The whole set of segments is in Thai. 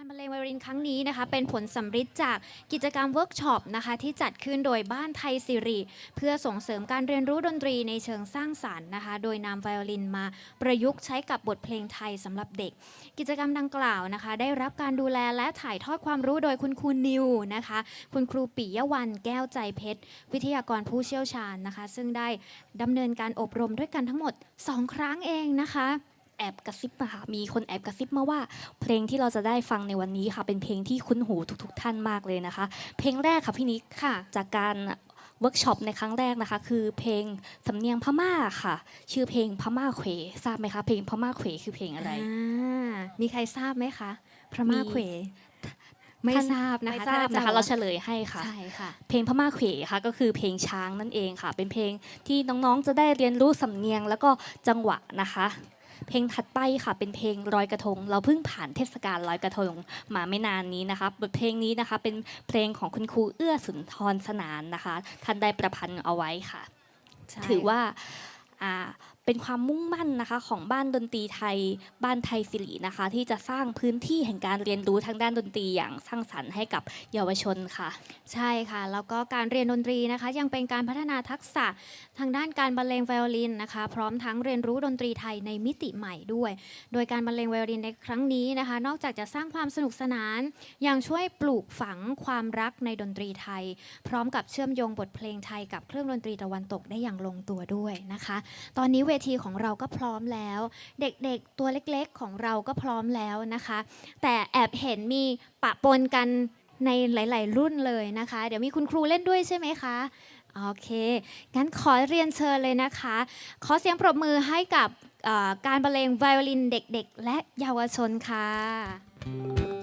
การบรรเลงไวโอลินครั้งนี้นะคะเป็นผลสำฤทธิ์จากกิจกรรมเวิร์กช็อปนะคะที่จัดขึ้นโดยบ้านไทยสิริเพื่อส่งเสริมการเรียนรู้ดนตรีในเชิงสร้างสรรค์นะคะ โดยนำไวโอลินมาประยุกต์ใช้กับบทเพลงไทยสำหรับเด็ก กิจกรรมดังกล่าวนะคะ ได้รับการดูแลและถ่ายทอดความรู้โดยคุณครูนิวนะคะ คุณครูปิยวันแก้วใจเพชร วิทยากรผู้เชี่ยวชาญนะคะ ซึ่งได้ดำเนินการอบรมด้วยกันทั้งหมด 2 ครั้งเองนะคะ แอบกระซิบมาค่ะมีคนแอบกระซิบมาว่า เพลงที่เราจะได้ฟังในวันนี้ค่ะ เป็นเพลงที่คุ้นหูทุก ๆ ท่านมากเลยนะคะ เพลงแรกค่ะพี่นิกค่ะ จากการเวิร์กช็อปในครั้งแรกนะคะ คือเพลงสำเนียงพม่าค่ะ ชื่อเพลงพม่าเขวทราบไหมคะเพลงพม่าเขวคือเพลงอะไรอ่ามีใครทราบไหมคะพระมามีเขวไม่ท่านทราบนะคะไม่ทราบท่นะคะอจเราเฉลยให้ค่ะใช่ค่ะเพลงพม่าเขวค่ะก็คือเพลงช้างนั่นเองค่ะ เป็นเพลงที่น้องๆจะได้เรียนรู้สำเนียงแล้วก็จังหวะนะคะ เพลงถัดไปค่ะเป็นเพลงลอยกระทง เราเพิ่งผ่านเทศกาลลอยกระทงมาไม่นานนี้นะคะบทเพลงนี้นะคะเป็นเพลงของคุณครูเอื้อสุนทรสนานนะคะ ท่านได้ประพันธ์เอาไว้ค่ะ ถือว่าอ่า เป็นความมุ่งมั่นนะคะของบ้านดนตรีไทย บ้านไทยสิรินะคะ ที่จะสร้างพื้นที่แห่งการเรียนรู้ทางด้านดนตรีอย่างสร้างสรรค์ให้กับเยาวชนค่ะ ใช่ค่ะ แล้วก็การเรียนดนตรีนะคะ ยังเป็นการพัฒนาทักษะทางด้านการบรรเลงไวโอลินนะคะ พร้อมทั้งเรียนรู้ดนตรีไทยในมิติใหม่ด้วย โดยการบรรเลงไวโอลินในครั้งนี้นะคะ นอกจากจะสร้างความสนุกสนาน ยังช่วยปลูกฝังความรักในดนตรีไทย พร้อมกับเชื่อมโยงบทเพลงไทยกับเครื่องดนตรีตะวันตกได้อย่างลงตัวด้วยนะคะ ตอนนี้เวทีของเราก็พร้อมแล้ว เด็กๆตัวเล็กๆของเราก็พร้อมแล้วนะคะ แต่แอบเห็นมีปะปนกันในหลาย ๆ รุ่นเลยนะคะ เดี๋ยวมีคุณครูเล่นด้วยใช่ไหมคะโอเค งั้นขอเรียนเชิญเลยนะคะ ขอเสียงปรบมือให้กับการบรรเลงไวโอลินเด็ก ๆ และเยาวชนค่ะ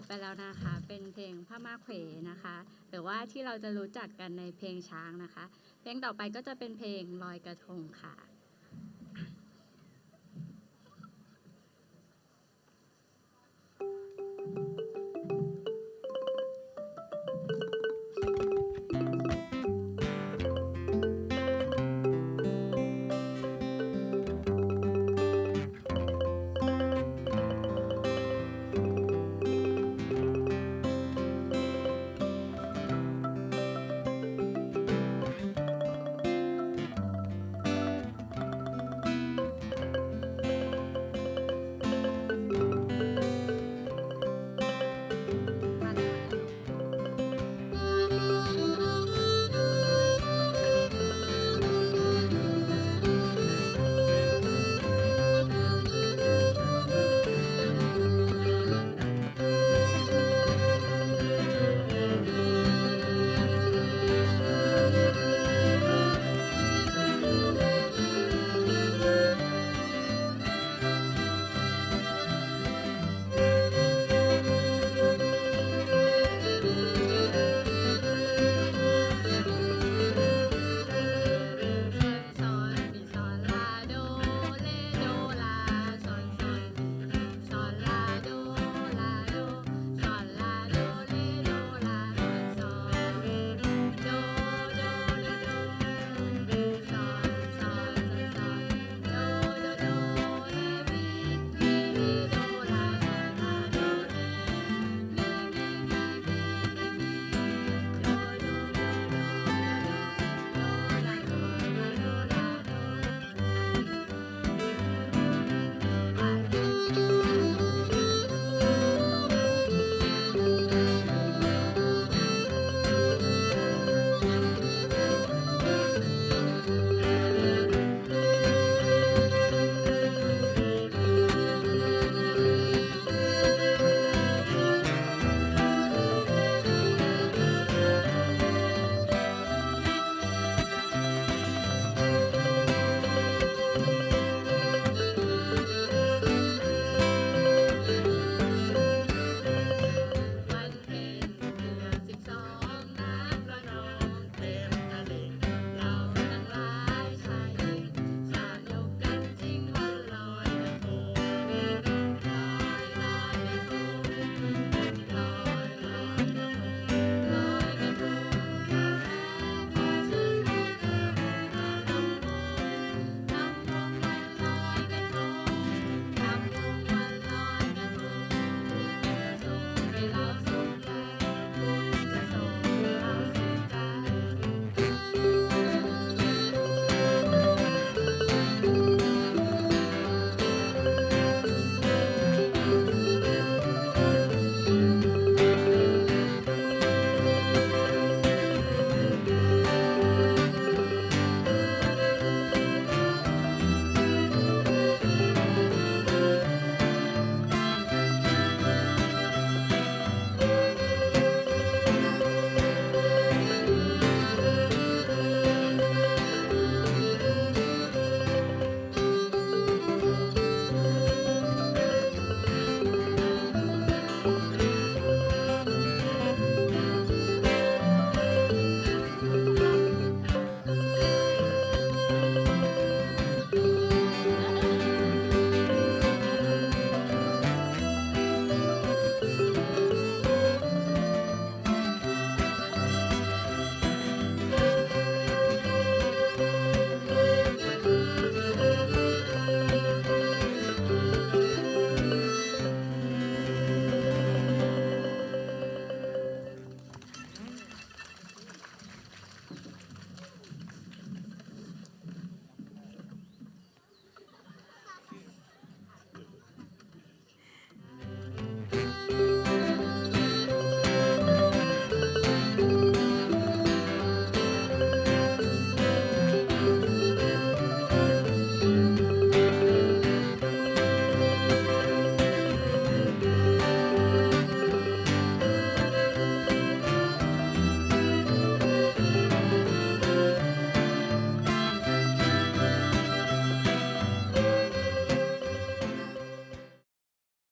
บไปแล้วนะคะ เป็นเพลงพระมาเขวนะคะ หรือว่าที่เราจะรู้จักกันในเพลงช้างนะคะ เพลงต่อไปก็จะเป็นเพลงลอยกระทงค่ะうん。